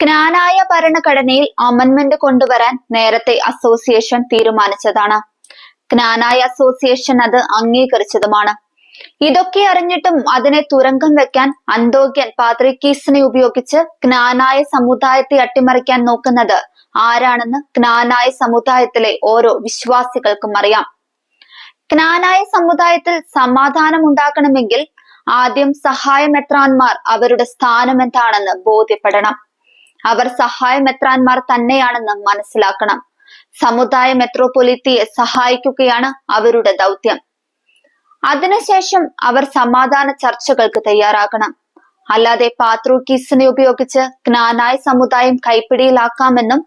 ജ്ഞാനായ ഭരണഘടനയിൽ അമൻമെന്റ് കൊണ്ടുവരാൻ നേരത്തെ അസോസിയേഷൻ തീരുമാനിച്ചതാണ്. ജ്ഞാനായ അസോസിയേഷൻ അത് അംഗീകരിച്ചതുമാണ്. ഇതൊക്കെ അറിഞ്ഞിട്ടും അതിനെ തുരങ്കം വെക്കാൻ അന്തോഗ്യൻ പാത്രിക്കീസിനെ ഉപയോഗിച്ച് ജ്ഞാനായ സമുദായത്തെ അട്ടിമറിക്കാൻ നോക്കുന്നത് ആരാണെന്ന് ജ്ഞാനായ സമുദായത്തിലെ ഓരോ വിശ്വാസികൾക്കും അറിയാം. ജ്ഞാനായ സമുദായത്തിൽ സമാധാനം ഉണ്ടാക്കണമെങ്കിൽ ആദ്യം സഹായമെത്രാന്മാർ അവരുടെ സ്ഥാനം എന്താണെന്ന് ബോധ്യപ്പെടണം. അവർ സഹായമെത്രാന്മാർ തന്നെയാണെന്ന് മനസ്സിലാക്കണം. സമുദായ മെത്രോപൊലിത്തിയെ സഹായിക്കുകയാണ് അവരുടെ ദൗത്യം. അതിനുശേഷം അവർ സമാധാന ചർച്ചകൾക്ക് തയ്യാറാകണം. അല്ലാതെ പാത്രൂക്കീസിനെ ഉപയോഗിച്ച് ജ്ഞാനായ സമുദായം കൈപ്പിടിയിലാക്കാമെന്നും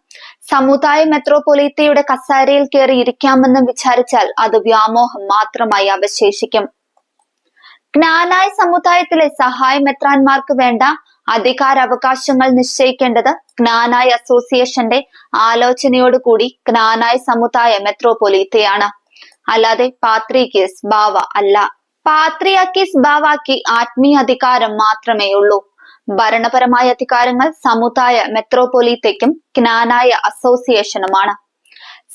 സമുദായ മെത്രോപൊലീത്തയുടെ കസാരയിൽ കയറി ഇരിക്കാമെന്നും വിചാരിച്ചാൽ അത് വ്യാമോഹം മാത്രമായി അവശേഷിക്കും. ജ്ഞാനായ സമുദായത്തിലെ സഹായ മെത്രാന്മാർക്ക് വേണ്ട? അധികാരാവകാശങ്ങൾ നിശ്ചയിക്കേണ്ടത് ജ്ഞാനായ അസോസിയേഷന്റെ ആലോചനയോടുകൂടി ജ്ഞാനായ സമുദായ മെത്രോപൊലീത്തയാണ്. അല്ലാതെ പാത്രികീസ് ബാവ അല്ല. പാത്രിയാക്കീസ് ബാവാക്കി ആത്മീയ അധികാരം മാത്രമേ ഉള്ളൂ. ഭരണപരമായ അധികാരങ്ങൾ സമുദായ മെത്രോപൊലീത്തയ്ക്കും ജ്ഞാനായ അസോസിയേഷനുമാണ്.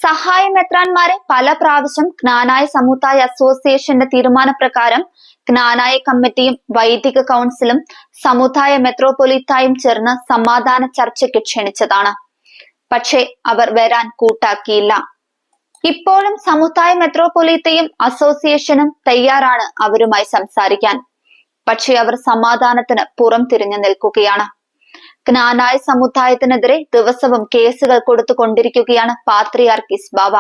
സഹായ മെത്രാന്മാരെ പല പ്രാവശ്യം ജ്ഞാനായ സമുദായ അസോസിയേഷന്റെ തീരുമാനപ്രകാരം ജ്ഞാനായ കമ്മിറ്റിയും വൈദിക കൗൺസിലും സമുദായ മെത്രോപൊലീത്തായും ചേർന്ന് സമാധാന ചർച്ചയ്ക്ക് ക്ഷണിച്ചതാണ്. പക്ഷേ അവർ വരാൻ കൂട്ടാക്കിയില്ല. ഇപ്പോഴും സമുദായ മെത്രോപൊലീത്തയും അസോസിയേഷനും തയ്യാറാണ് അവരുമായി സംസാരിക്കാൻ. പക്ഷേ അവർ സമാധാനത്തിന് പുറം തിരിഞ്ഞു നിൽക്കുകയാണ്. ജ്ഞാനായ സമുദായത്തിനെതിരെ ദിവസവും കേസുകൾ കൊടുത്തുകൊണ്ടിരിക്കുകയാണ് പാത്രിയാർക്കിസ് ബാബ.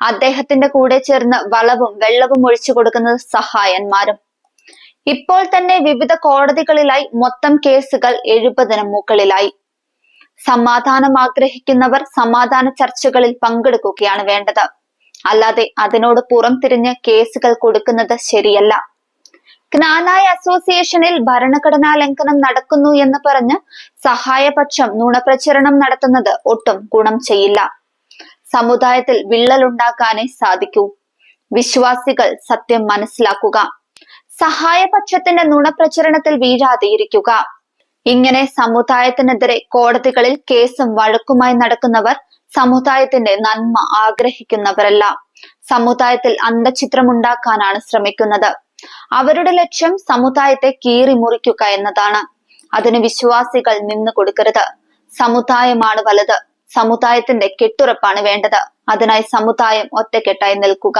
അദ്ദേഹത്തിന്റെ കൂടെ ചേർന്ന് വളവും വെള്ളവും ഒഴിച്ചു കൊടുക്കുന്നത് സഹായന്മാരും. ഇപ്പോൾ തന്നെ വിവിധ കോടതികളിലായി മൊത്തം കേസുകൾ എഴുപതിന് മുകളിലായി. സമാധാനം ആഗ്രഹിക്കുന്നവർ സമാധാന ചർച്ചകളിൽ പങ്കെടുക്കുകയാണ് വേണ്ടത്. അല്ലാതെ അതിനോട് പുറം തിരിഞ്ഞ് കേസുകൾ കൊടുക്കുന്നത് ശരിയല്ല. ജ്ഞാനായ അസോസിയേഷനിൽ ഭരണഘടനാ ലംഘനം നടക്കുന്നു എന്ന് പറഞ്ഞ് സഹായപക്ഷം നുണപ്രചരണം നടത്തുന്നത് ഒട്ടും ഗുണം ചെയ്യില്ല. സമുദായത്തിൽ വിള്ളലുണ്ടാക്കാനേ സാധിക്കൂ. വിശ്വാസികൾ സത്യം മനസ്സിലാക്കുക. സഹായപക്ഷത്തിന്റെ നുണപ്രചരണത്തിൽ വീഴാതെയിരിക്കുക. ഇങ്ങനെ സമുദായത്തിനെതിരെ കോടതികളിൽ കേസും വഴക്കുമായി നടക്കുന്നവർ സമുദായത്തിന്റെ നന്മ ആഗ്രഹിക്കുന്നവരല്ല. സമുദായത്തിൽ അന്തചിത്രമുണ്ടാക്കാനാണ് ശ്രമിക്കുന്നത്. അവരുടെ ലക്ഷ്യം സമുദായത്തെ കീറി മുറിക്കുക എന്നതാണ്. അതിന് വിശ്വാസികൾ നിന്ന് കൊടുക്കരുത്. സമുദായമാണ് വലുത്. സമുദായത്തിന്റെ കെട്ടുറപ്പാണ് വേണ്ടത്. അതിനായി സമുദായം ഒറ്റക്കെട്ടായി നിൽക്കുക.